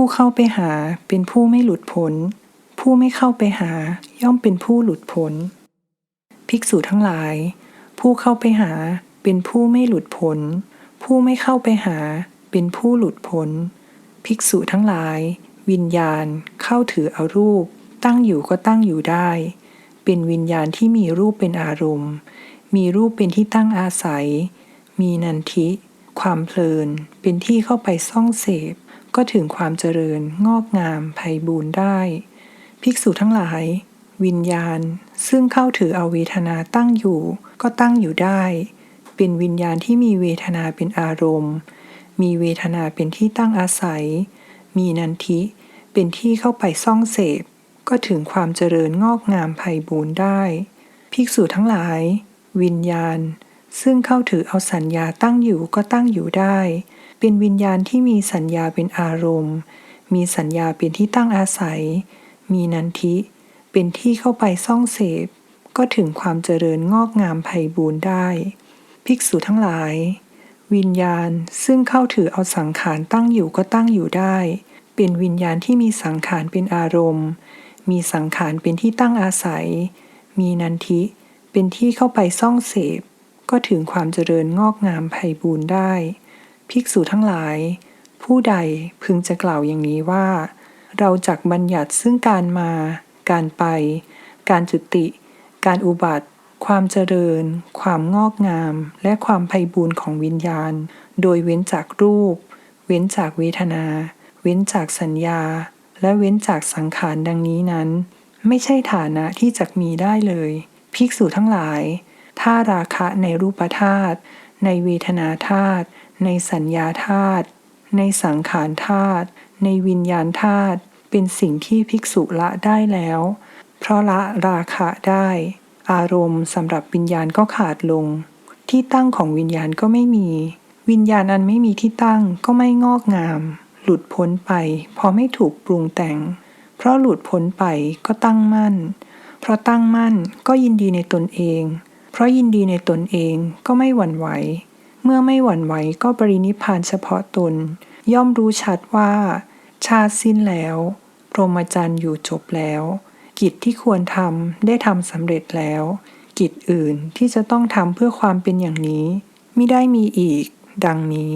ผู้เข้าไปหาเป็นผู้ไม่หลุดพ้น ผู้ไม่เข้าไปหาย่อมเป็นผู้หลุดพ้น ภิกษุทั้งหลาย ผู้เข้าไปหาเป็นผู้ไม่หลุดพ้น ผู้ไม่เข้าไปหาเป็นผู้หลุดพ้น ภิกษุทั้งหลาย วิญญาณเข้าถือเอารูป ตั้งอยู่ก็ตั้งอยู่ได้ เป็นวิญญาณที่มีรูปเป็นอารมณ์ มีรูปเป็นที่ตั้งอาศัย มีนันทิ ความเพลิน เป็นที่เข้าไปซ่องเสพ ก็ถึงความเจริญงอกงามไพบูรณ์ได้ ภิกษุทั้งหลาย วิญญาณ ซึ่งเข้าถือเอาเวทนาตั้งอยู่ ก็ตั้งอยู่ได้ เป็นวิญญาณที่มีเวทนาเป็นอารมณ์ มีเวทนาเป็นที่ตั้งอาศัย มีนันทิ เป็นที่เข้าไปซ่องเสพ ก็ถึงความเจริญงอกงามไพบูรณ์ได้ ภิกษุทั้งหลาย วิญญาณ ซึ่งเข้าถือเอาสัญญาตั้งอยู่ก็ตั้งอยู่ได้ เป็นวิญญาณที่มีสัญญาเป็นอารมณ์ มีสัญญาเป็นที่ตั้งอาศัย มีนันทิ เป็นที่เข้าไปซ่องเสพ ก็ถึงความเจริญงอกงามไพบูรณ์ได้ ภิกษุทั้งหลาย วิญญาณซึ่งเข้าถือเอาสังขารตั้งอยู่ก็ตั้งอยู่ได้ เป็นวิญญาณที่มีสังขารเป็นอารมณ์ มีสังขารเป็นที่ตั้งอาศัย มีนันทิ เป็นที่เข้าไปซ่องเสพ ก็ถึงความเจริญงอกงามไพบูรณ์ได้ ภิกษุทั้งหลาย ผู้ใดพึงจะกล่าวอย่างนี้ว่า เราจักบัญญัติซึ่งการมา การไป การจุติ การอุบัติ ความเจริญ ความงอกงาม และความไพบูรณ์ของวิญญาณ โดยเว้นจากรูป เว้นจากเวทนา เว้นจากสัญญา และเว้นจากสังขารดังนี้นั้น ไม่ใช่ฐานะที่จะมีได้เลย ภิกษุทั้งหลาย ถ้าราคะในรูปธาตุ ในเวทนาธาตุ ในสัญญาธาตุ ในสังขารธาตุ ในวิญญาณธาตุ เป็นสิ่งที่ภิกษุละได้แล้ว เพราะละราคะได้ อารมณ์สำหรับวิญญาณก็ขาดลง ที่ตั้งของวิญญาณก็ไม่มี วิญญาณอันไม่มีที่ตั้งก็ไม่งอกงาม หลุดพ้นไป เพราะไม่ถูกปรุงแต่ง เพราะหลุดพ้นไปก็ตั้งมั่น เพราะตั้งมั่นก็ยินดีในตนเอง ราะยินดีในตนเองก็ไม่หวั่นไหว เมื่อไม่หวั่นไหวก็ปรินิพพานเฉพาะตน ย่อมรู้ชัดว่า ชาติสิ้นแล้วพรหมจรรย์อยู่จบแล้ว กิจที่ควรทำได้ทำสำเร็จแล้ว กิจอื่นที่จะต้องทำเพื่อความเป็นอย่างนี้ ไม่ได้มีอีก ดังนี้